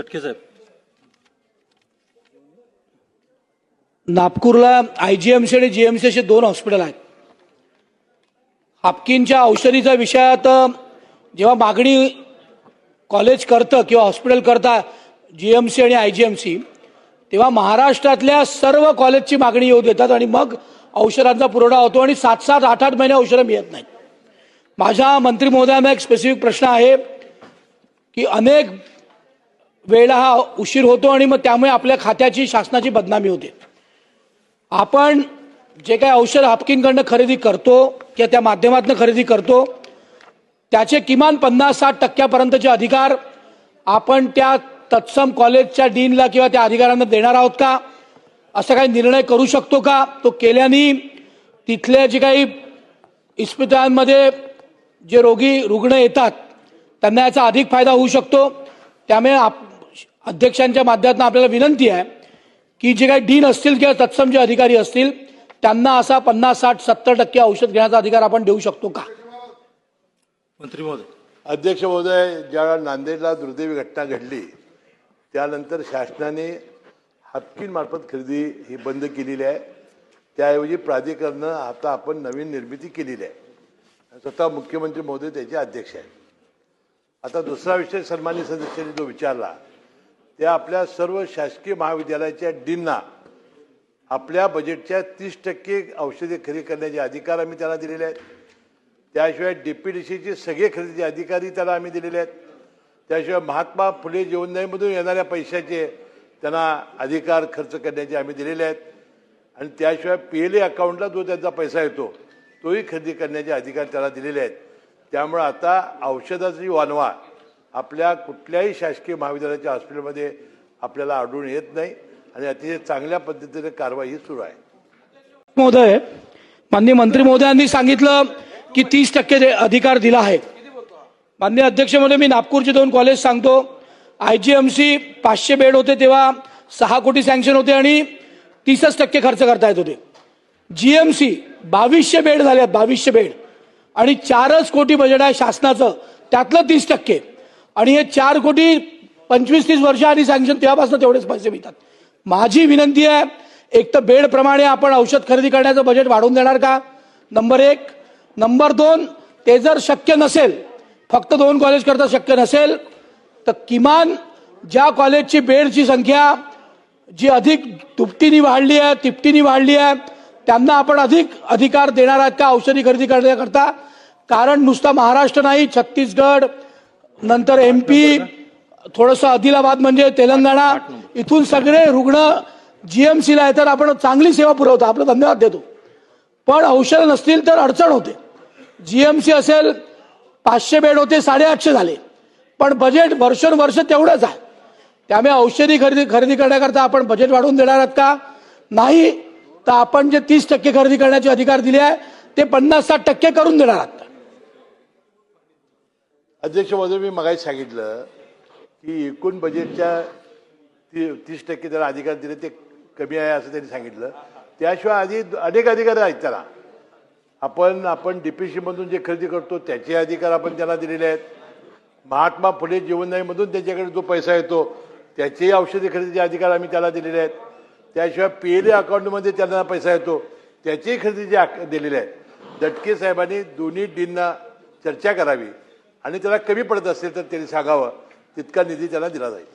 दटके साहेब. नागपूरला I G M C आणि जी M C असे दोन हॉस्पिटल आहेत. हापकिनच्या औषधीचा विषयात जेव्हा मागणी कॉलेज करतं किंवा हॉस्पिटल करता जीएमसी आणि आय जी एम सी तेव्हा महाराष्ट्रातल्या सर्व कॉलेजची मागणी येऊ देतात आणि मग औषधांचा पुरवठा होतो आणि सात सात आठ आठ महिने औषधं मिळत नाहीत. माझ्या मंत्री महोदयांना एक स्पेसिफिक प्रश्न आहे की अनेक वेळेला हा उशीर होतो आणि मग त्यामुळे आपल्या खात्याची शासनाची बदनामी होते. आपण जे काही औषध हापकिंगकडनं खरेदी करतो किंवा त्या माध्यमातून खरेदी करतो त्याचे किमान पन्नास साठ टक्क्यापर्यंतचे अधिकार आपण त्या तत्सम कॉलेजच्या डीनला किंवा त्या अधिकाऱ्यांना देणार आहोत का? असा काही निर्णय करू शकतो का? तो केल्याने तिथले जे काही इस्पितळांमध्ये जे रोगी रुग्ण येतात त्यांना याचा अधिक फायदा होऊ शकतो. त्यामुळे आप अध्यक्षांच्या माध्यमातून आपल्याला विनंती आहे की जे काही डीन असतील किंवा तत्सम जे अधिकारी असतील त्यांना असा पन्नास साठ सत्तर टक्के औषध घेण्याचा अधिकार आपण देऊ शकतो का? मंत्री महोदय. अध्यक्ष महोदय ज्या नांदेडला दुर्दैवी घटना घडली त्यानंतर शासनाने हापकीन मार्फत खरेदी ही बंद केलेली आहे. त्याऐवजी प्राधिकरणानं आता आपण नवीन निर्मिती केलेली आहे. स्वतः मुख्यमंत्री महोदय त्याचे अध्यक्ष आहेत. आता दुसरा विषय सन्मान्य सदस्यांनी जो विचारला त्या आपल्या सर्व शासकीय महाविद्यालयाच्या डीनना आपल्या बजेटच्या तीस टक्के औषधे खरेदी करण्याचे अधिकार आम्ही त्यांना दिलेले आहेत. त्याशिवाय डीपीडीसीचे सगळे खरेदीचे अधिकारी त्याला आम्ही दिलेले आहेत. त्याशिवाय महात्मा फुले जीवनदायीमधून येणाऱ्या पैशाचे त्यांना अधिकार खर्च करण्याचे आम्ही दिलेले आहेत. आणि त्याशिवाय पी एल ए अकाउंटला जो त्यांचा पैसा येतो तोही खरेदी करण्याचे अधिकार त्याला दिलेले आहेत. त्यामुळं आता औषधाची वानवा आपल्या कुठल्याही शासकीय महाविद्यालयाच्या हॉस्पिटलमध्ये आपल्याला आढळून येत नाही आणि अतिशय चांगल्या पद्धतीने कारवाई सुरू आहे. महोदय माननीय मंत्री महोदयांनी सांगितलं की तीस टक्के अधिकार दिला आहे. माननीय अध्यक्ष महोदय मी नागपूरचे दोन कॉलेज सांगतो. आय जी एम सी पाचशे बेड होते तेव्हा सहा कोटी सँक्शन होते आणि तीसच टक्के खर्च करता येत होते. जी एम सी बावीसशे बेड झाले आहेत बावीसशे बेड. आणि चारच कोटी बजेट आहे शासनाचं. त्यातलं तीस टक्के. आणि हे चार कोटी पंचवीस तीस वर्ष आधी सँक्शन तेव्हापासून तेवढेच पैसे मिळतात. माझी विनंती आहे एक तर बेडप्रमाणे आपण औषध खरेदी करण्याचं बजेट वाढवून देणार का? नंबर एक. नंबर दोन ते जर शक्य नसेल फक्त दोन कॉलेज करता शक्य नसेल तर किमान ज्या कॉलेजची बेडची संख्या जी अधिक दुपटीने वाढली आहे तिपटीने वाढली आहे त्यांना आपण अधिक अधिकार देणार आहात का औषधी खरेदी करण्याकरता? कारण नुसता महाराष्ट्र नाही छत्तीसगड नंतर एम पी थोडंसं आदिलाबाद म्हणजे तेलंगणा इथून सगळे रुग्ण जीएमसीला येतात. आपण चांगली सेवा पुरवतो. आपलं धन्यवाद देतो. पण औषधं नसतील तर अडचण होते. जीएमसी असेल पाचशे बेड होते साडेआठशे झाले. पण बजेट वर्षोनवर्ष तेवढंच आहे. त्यामुळे औषधी खरेदी खरेदी करण्याकरता आपण बजेट वाढवून देणार आहात का? नाही. तर आपण जे तीस टक्के खरेदी करण्याचे अधिकार दिले आहे ते पन्नास साठ टक्के करून देणार आहात. अध्यक्ष महोदय मी मगाशी सांगितलं की एकूण बजेटच्या ती तीस टक्के त्याला अधिकार दिले ते कमी आहे असं त्यांनी सांगितलं. त्याशिवाय आधी अनेक अधिकार आहेत त्याला. आपण आपण डीपीसीमधून जे खरेदी करतो त्याचे अधिकार आपण त्याला दिलेले आहेत. महात्मा फुले जीवनदायीमधून त्याच्याकडे जो पैसा येतो त्याचेही औषधी खरेदीचे अधिकार आम्ही त्याला दिलेले आहेत. त्याशिवाय पी एल ए अकाउंटमध्ये त्यांना पैसा येतो त्याचेही खरेदीचे दिलेले आहेत. दटके साहेबांनी दोन्ही डीनना चर्चा करावी. आणि त्याला कमी पडत असेल तर त्यांनी सांगावं तितका निधी त्याला दिला जाईल.